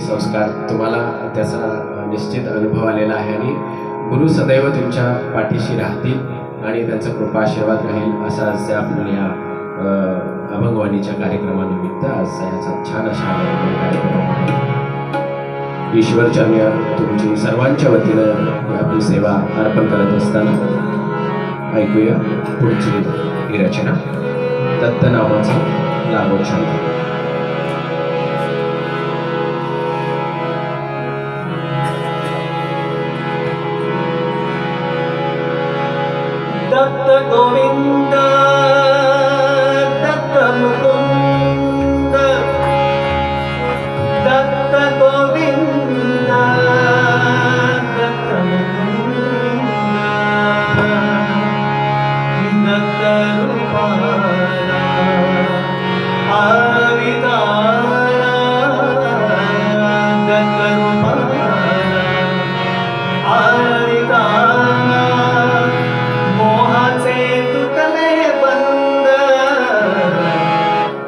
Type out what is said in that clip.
संस्कार तुम्हाला त्याचा निश्चित अनुभव आलेला आहे आणि गुरु सदैव तुमच्या पाठीशी राहतील आणि त्यांचा कृपा आशीर्वाद राहील असा आज आपण या अभंगवाणीच्या कार्यक्रमानिमित्त आज याचा छान अशा आनंदाने कार्यक्रम ईश्वरचर्य तुमची सर्वांच्या वतीनं आपली सेवा अर्पण करत असताना ऐकूया पुढची ही रचना. दत्त नावाचा लागोछंद Dattagovinda.